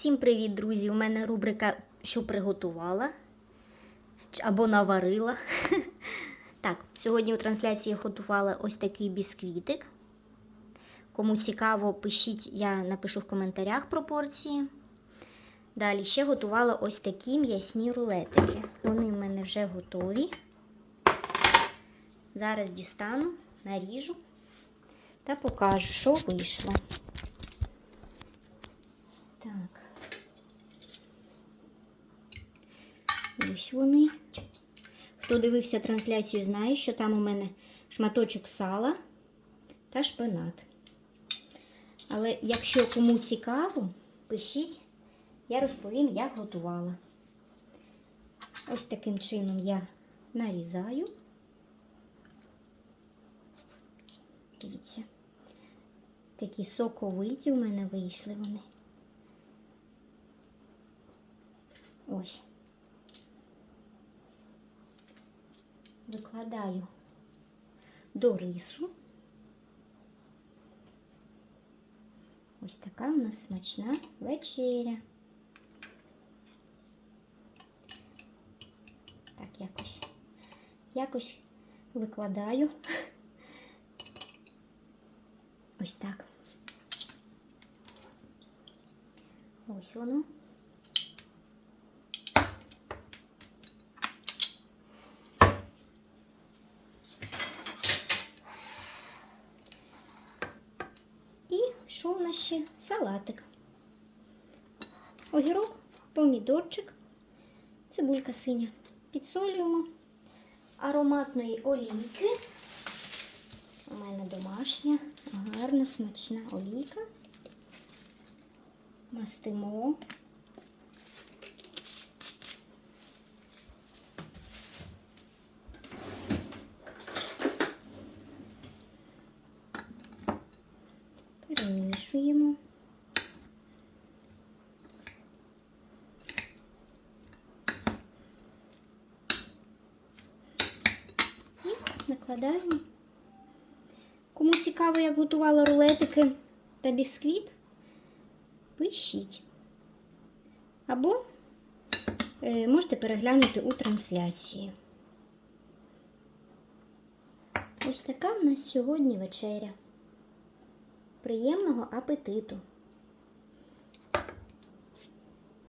Всім привіт, друзі! У мене рубрика Що приготувала або наварила. Так, сьогодні у трансляції готувала ось такий бісквітик. Кому цікаво, пишіть, я напишу в коментарях пропорції. Далі ще готувала ось такі м'ясні рулетики. Вони в мене вже готові. Зараз дістану, наріжу та покажу, що вийшло. Так. Ось вони. Хто дивився трансляцію, знає, що там у мене шматочок сала та шпинат. Але якщо кому цікаво, пишіть, я розповім, як готувала. Ось таким чином я нарізаю. Дивіться, такі соковиті у мене вийшли вони. Ось. Викладаю до рису. Ось така у нас смачна вечеря. Так, якось. Якось викладаю. Ось так. Ось воно. І що в нас ще? Салатик. Огірок, помідорчик, цибулька синя. Підсолюємо ароматної олійки. У мене домашня, гарна, смачна олійка. Мастимо. Перемішуємо. І накладаємо. Кому цікаво, як готувала рулетики та бісквіт, пишіть. Або е, можете переглянути у трансляції. Ось така в нас сьогодні вечеря. Приємного апетиту!